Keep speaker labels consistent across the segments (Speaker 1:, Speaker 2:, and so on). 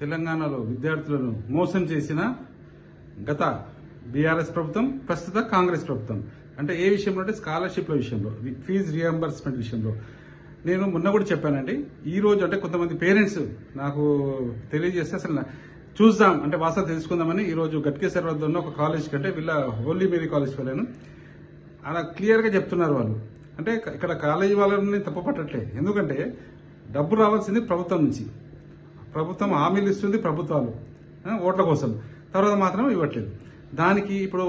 Speaker 1: తెలంగాణలో విద్యార్థులను మోసం చేసిన గత బీఆర్ఎస్ ప్రభుత్వం ప్రస్తుత కాంగ్రెస్ ప్రభుత్వం. అంటే ఏ విషయంలో అంటే స్కాలర్షిప్ల విషయంలో ఫీజు రియంబర్స్మెంట్ విషయంలో. నేను మొన్న కూడా చెప్పానండి ఈ రోజు అంటే కొంతమంది పేరెంట్స్ నాకు తెలియజేస్తే అసలు చూద్దాం అంటే వాస్తవం తెలుసుకుందామని ఈరోజు గట్కేశ్వర వద్ద ఉన్న ఒక కాలేజ్ కంటే వీళ్ళ హోలీ మేరీ కాలేజ్కి వెళ్ళాను. అలా క్లియర్గా చెప్తున్నారు వాళ్ళు. అంటే ఇక్కడ కాలేజీ వాళ్ళని తప్పపట్టట్లే. ఎందుకంటే డబ్బు రావాల్సింది ప్రభుత్వం నుంచి. ప్రభుత్వం హామీలు ఇస్తుంది ప్రభుత్వాలు ఓట్ల కోసం. తర్వాత మాత్రం ఇవ్వట్లేదు. దానికి ఇప్పుడు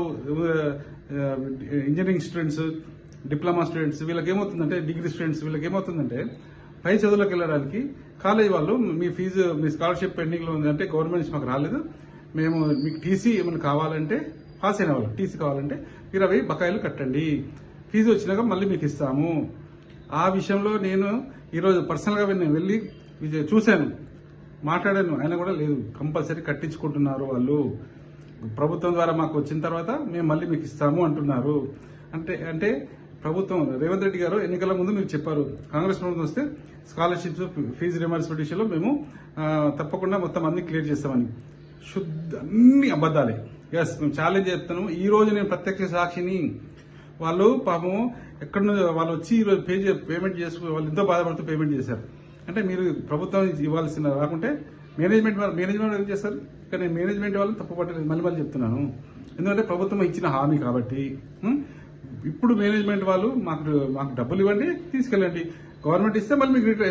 Speaker 1: ఇంజనీరింగ్ స్టూడెంట్స్ డిప్లొమా స్టూడెంట్స్ వీళ్ళకి ఏమవుతుందంటే డిగ్రీ స్టూడెంట్స్ వీళ్ళకి ఏమవుతుందంటే పై చదువులకు వెళ్ళడానికి కాలేజ్ వాళ్ళు మీ ఫీజు మీ స్కాలర్షిప్ పెండింగ్లో ఉందంటే గవర్నమెంట్ నుంచి మాకు రాలేదు. మేము మీకు టీసీ ఏమైనా కావాలంటే పాస్ అయిన వాళ్ళు టీసీ కావాలంటే మీరు అవి బకాయిలు కట్టండి. ఫీజు వచ్చినాక మళ్ళీ మీకు ఇస్తాము. ఆ విషయంలో నేను ఈరోజు పర్సనల్గా నేను వెళ్ళి చూశాను. మాట్లాడాను ఆయన కూడా లేదు. కంపల్సరీ కట్టించుకుంటున్నారు వాళ్ళు. ప్రభుత్వం ద్వారా మాకు వచ్చిన తర్వాత మేము మళ్ళీ మీకు ఇస్తాము అంటున్నారు. అంటే అంటే ప్రభుత్వం రేవంత్ రెడ్డి గారు ఎన్నికల ముందు మీరు చెప్పారు. కాంగ్రెస్ ప్రభుత్వం వస్తే స్కాలర్షిప్స్ ఫీజు రిమర్స్మెంట్ విషయంలో మేము తప్పకుండా మొత్తం అన్ని క్లియర్ చేస్తామని. శుద్ధ అన్ని అబద్ధాలే. ఎస్ మేము ఛాలెంజ్ చేస్తున్నాము. ఈ రోజు నేను ప్రత్యక్ష సాక్షిని. వాళ్ళు పాపం ఎక్కడ వాళ్ళు వచ్చి ఈరోజు పే చే- పేమెంట్ చేసుకో వాళ్ళు ఎంతో బాధపడుతూ పేమెంట్ చేశారు. అంటే మీరు ప్రభుత్వం ఇవ్వాల్సిన రాకుంటే మేనేజ్మెంట్ వాళ్ళు మేనేజ్మెంట్ వాళ్ళు ఏం చేస్తారు? ఇక్కడ నేను మేనేజ్మెంట్ వాళ్ళని తప్పు పట్టలేదు. మళ్ళీ మళ్ళీ చెప్తున్నాను. ఎందుకంటే ప్రభుత్వం ఇచ్చిన హామీ కాబట్టి ఇప్పుడు మేనేజ్మెంట్ వాళ్ళు మాకు మాకు డబ్బులు ఇవ్వండి తీసుకెళ్ళండి. గవర్నమెంట్ ఇస్తే మళ్ళీ మీకు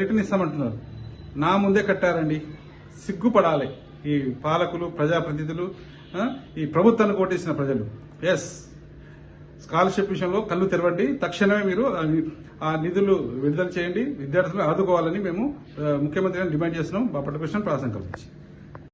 Speaker 1: రిటర్న్ ఇస్తామంటున్నారు. నా ముందే కట్టారండి. సిగ్గుపడాలి ఈ పాలకులు ప్రజాప్రతినిధులు ఈ ప్రభుత్వాన్ని కోటేసిన ప్రజలు. ఎస్ స్కాలర్షిప్ విషయంలో కళ్ళు తెరవండి. తక్షణమే మీరు ఆ నిధులు విడుదల చేయండి. విద్యార్థులను ఆదుకోవాలని మేము ముఖ్యమంత్రి డిమాండ్ చేస్తున్నాం. బాపట్ల కృష్ణ ప్రాసంకం